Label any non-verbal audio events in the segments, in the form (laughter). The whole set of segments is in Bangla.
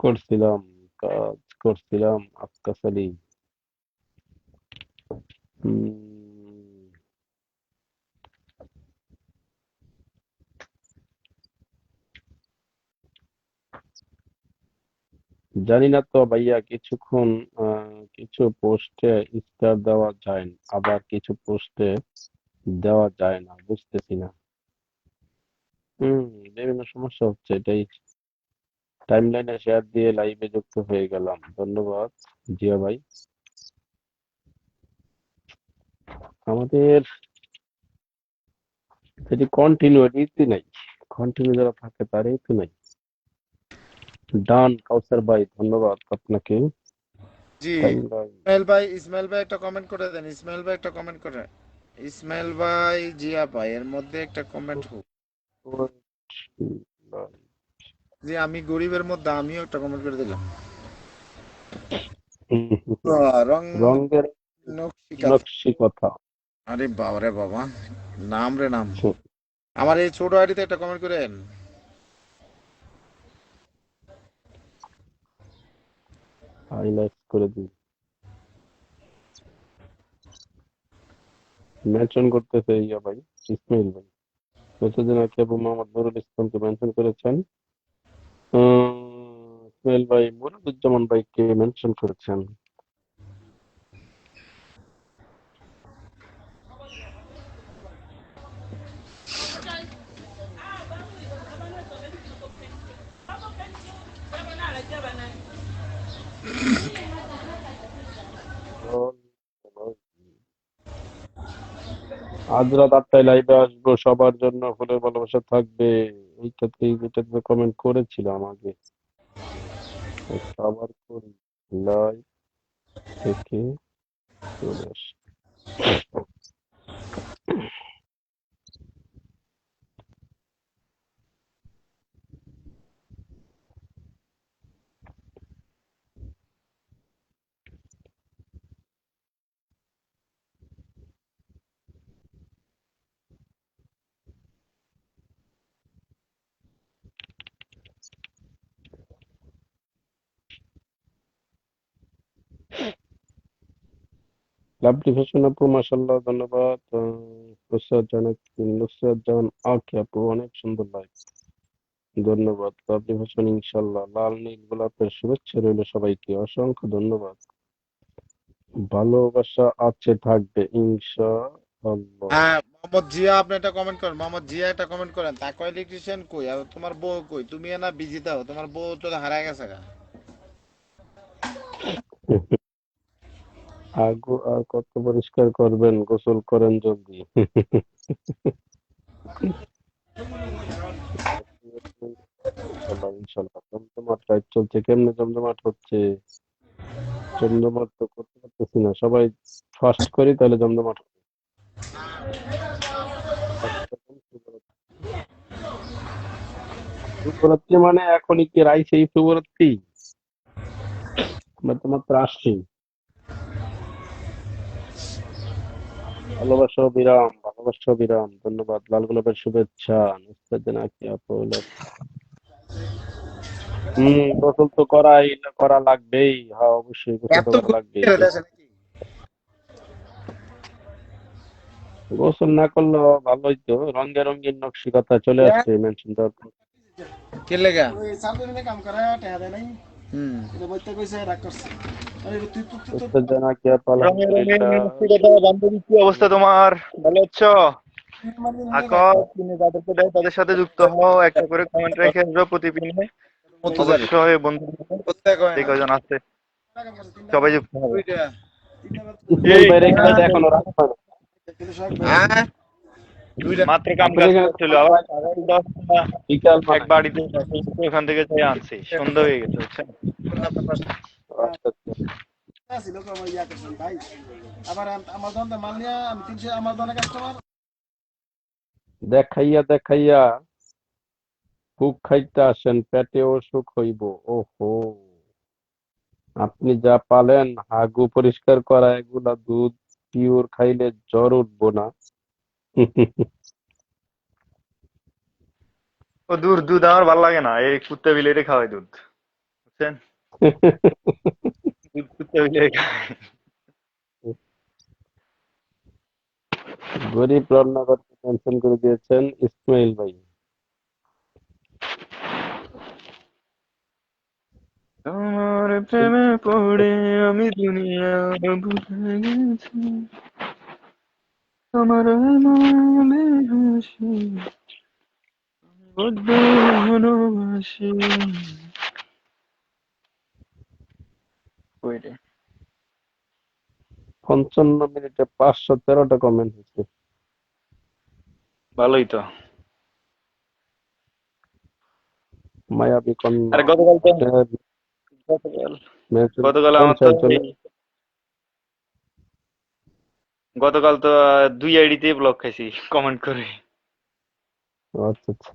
করছিলাম কাজ করছিলাম আক্কাস আলী জানি না তো ভাইয়া, কিছুক্ষণ কিছু পোস্টে স্টার দেওয়া যায় না, আবার কিছু পোস্টে দেওয়া যায় না, বুঝতেছি না। হম, বিভিন্ন সমস্যা হচ্ছে, এটাই টাইমলাইনে শেয়ার দিয়ে লাইভে যুক্ত হয়ে গেলাম। ধন্যবাদ জিয়া ভাই। আমাদের সেটি কন্টিনিউটি নাই কন্টিনিউ যারা থাকে তারই তো নাই। ডান কাউসার ভাই ধন্যবাদ আপনাকে। জি। ইসমাইল ভাই ইসমাইল ভাই একটা কমেন্ট করে দেন ইসমাইল ভাই একটা কমেন্ট করে। ইসমাইল ভাই জিয়া ভাই এর মধ্যে একটা কমেন্ট হোক। যে আমি গরিবের মধ্যে আমিও একটা কমেন্ট করে দিলাম। (laughs) রং রঙের নকশি কথা। আরে বাবা রে বাবা নাম রে নাম। আমার এই ছোট আইডিতে একটা কমেন্ট করেন হাইলাইট করে দিই। মেনশন করতেছে ইয়া ভাই ইসমাইল ভাই। মেসেজে নাকি আবু মোহাম্মদ নুরুল ইসলামকে মেনশন করেছেন। ইসমাইল ভাই মুরাদুজ্জামান ভাইকে মেনশন করেছেন আজ রাত আটটায় লাইভে আসব, সবার জন্য ফুলের ভালোবাসা থাকবে। এইটাতে এইটাতে কমেন্ট করেছিলাম আগে। সবার করি লাইভ থেকে চলে আসি। লাভলি ফ্যাশন আপু মাশাল্লাহ ধন্যবাদ। নুসরাত জাহান নুসরাত জাহান আঁকি আপু অনেক সুন্দর লাইভ ধন্যবাদ। লাভলি ফ্যাশন ইনশাল্লাহ লাল নীল গোলাপের শুভেচ্ছা রইল সবাইকে। অসংখ্য ধন্যবাদ। ভালোবাসা আছে থাকবে ইনশাআল্লাহ। হ্যাঁ মোহাম্মদ জিয়া আপনি একটা কমেন্ট করেন। মোহাম্মদ জিয়া একটা কমেন্ট করেন। তাকে ইলেকট্রিশিয়ান কই? আর তোমার বউ কই? তুমি না বিজি দাও তোমার বউ তো হারায় গেছে গা। (laughs) আগু আর কত পরিষ্কার করবেন, গোসল করেন জলদি জমজমাট চলছে, কেমনে জমজমাট হচ্ছে? জমজমাট তো করতে পারতেছি না, সবাই ফাস্ট করি, তাহলে জমজমাট হবে। শুভরাত্রি মানে এখনই কি রাইছে এই শুভরাত্রি? আমরা তো মাত্র আসছি। ভালোবাসা বিরাম ভালোবাসা বিরাম। ধন্যবাদ লাল গোলাপের শুভেচ্ছা জাহান আঁকি আপু হম গোসল তো করাই করা লাগবেই। হ্যাঁ অবশ্যই গোসল তো নাকি? গোসল না করলেও ভালোই তো রঙে রঙিন নকশি কথা চলে আসছে মেনশন দেওয়ার পর। কে লেগা? কাম করে টাকা দেয় নাই। অবস্থা তোমার? ভালো আছো? যাদেরকে দেয় তাদের সাথে যুক্ত হও একটা করে কমেন্ট রেখে আসবে প্রতিদিনে। অবশ্যই বন্ধু কজন আছে? সবাই যুক্ত হবে। মাত্র কাম কাজ করছিল আবার বিকাল এক বাড়িতে ওখান থেকে যাই আনছি সন্ধ্যা হয়ে গেছে বুঝছেন। আসি লোক আমার ইয়া করছেন ভাই আবার আমার দোকান মাল নিয়ে আমি তিনশো আমার দোকানে কাস্টমার দেখাইয়া দেখাইয়া বুক খাইতে আসেন পেটেও সুখ হইব ওহো। আপনি যা পালেন হাগু পরিষ্কার করা এগুলা দুধ পিওর খাইলে জ্বর উঠবো না। ও দুধ দুধ আমার ভালো লাগে না। এই কুত্তা বিলেটে খাওয়াই দুধ। বুঝছেন? দুধ কুত্তা। গরিব রান্নাঘরকে মেনশন করে দিয়েছেন ইসমাইল ভাই। তোমার প্রেমে পড়ে আমি দুনিয়া গেছি। বড্ড ভালোবাসি পঞ্চান্ন মিনিটে পাঁচশো তেরোটা কমেন্ট হয়েছে। ভালোই তো। মায়াবী আরে গতকাল তো গতকাল গতকাল আমার তো গতকাল তো দুই আইডিতে ব্লক খাইছি কমেন্ট করে। আচ্ছা আচ্ছা।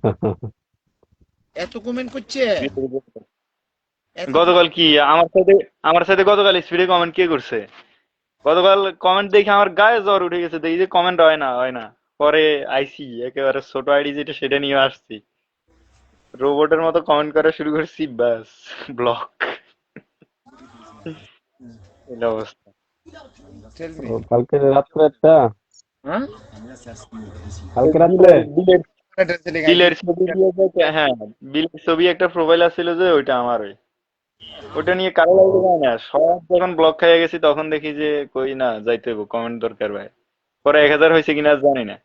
এত কমেন্ট করছে? গতকাল কি আমার সাথে আমার সাথে গতকাল স্পিডে কমেন্ট কে করছে? গতকাল কমেন্ট দেখে আমার গায়ে জ্বর উঠে গেছে দেখি যে কমেন্ট হয় না হয় না। পরে আইসি একেবারে ছোট আইডি যেটা সেটা নিয়ে আসছি। রোবটের মতো কমেন্ট করা শুরু করছি ব্যাস ব্লক এই অবস্থা। কালকে রাত্রে একটা। হ্যাঁ? কালকে রাত্রে বিলের এটা ছেলে গাইছে। বিলের ছবি দিয়ে হ্যাঁ বিলের ছবি একটা প্রোফাইল যে ওইটা আমার ওই। ওটা নিয়ে কারও যায় না। সব যখন ব্লক খাইয়ে গেছি তখন দেখি যে কই না যাইতে হইব কমেন্ট দরকার ভাই। পরে এক হাজার হয়েছে কিনা জানি না।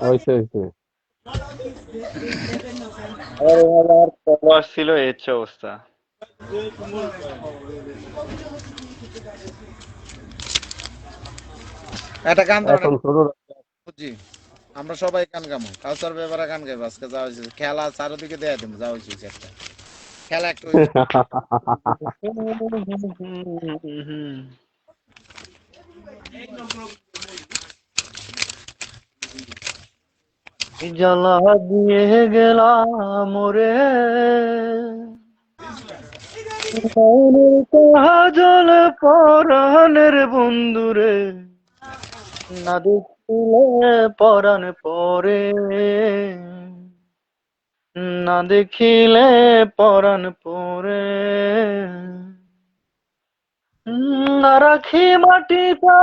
হয়েছে হয়েছে। ছিল এই হচ্ছে অবস্থা। একটা গান এখন শুরু আমরা সবাই গান গামো। কালচার ব্যাপারে গান গাইবো। আজকে যাওয়া হয়েছে খেলা চারোদিকে দেয়া দিব যাওয়া হয়েছে একটা। খেলা একটু জ্বালা দিয়ে গেলাম মোরে কাজল পরাণের বন্ধুরে। না দেখিলে পরাণ পরে। না দেখিলে পরাণ পরে। না রাখি মাটিতে,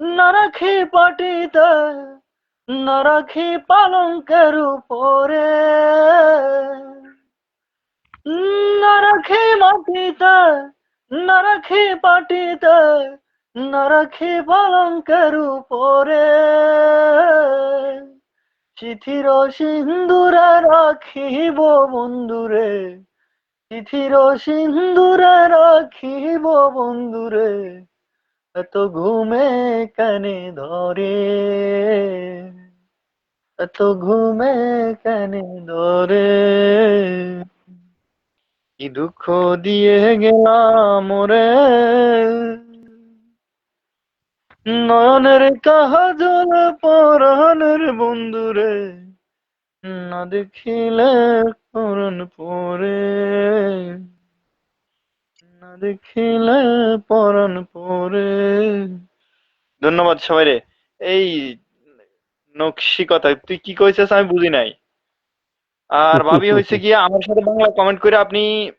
না রাখি পাটিতে, না রাখি পালঙ্কের উপরে। না রাখি মাটিতে, না রাখি পাটিতে না রাখি পালঙ্কের উপরে। চিঠির সিন্দুরে রাখিব বন্ধুরে, চিঠির সিন্দুরে রাখিব বন্ধুরে, এত ঘুমে কানে ধরে? এত ঘুমে কানে ধরে? কি দুঃখ দিয়ে গেলাম রে? নয়নের কাজল পরাণের বন্ধুরে না দেখিলে করণ পরে। না দেখিলে পরাণ পরে। ধন্যবাদ সবাই রে। এই নকশি কথা, তুই কি কইছিস আমি বুঝি নাই। আর ভাবি হয়েছে কি আমার সাথে বাংলা কমেন্ট করে আপনি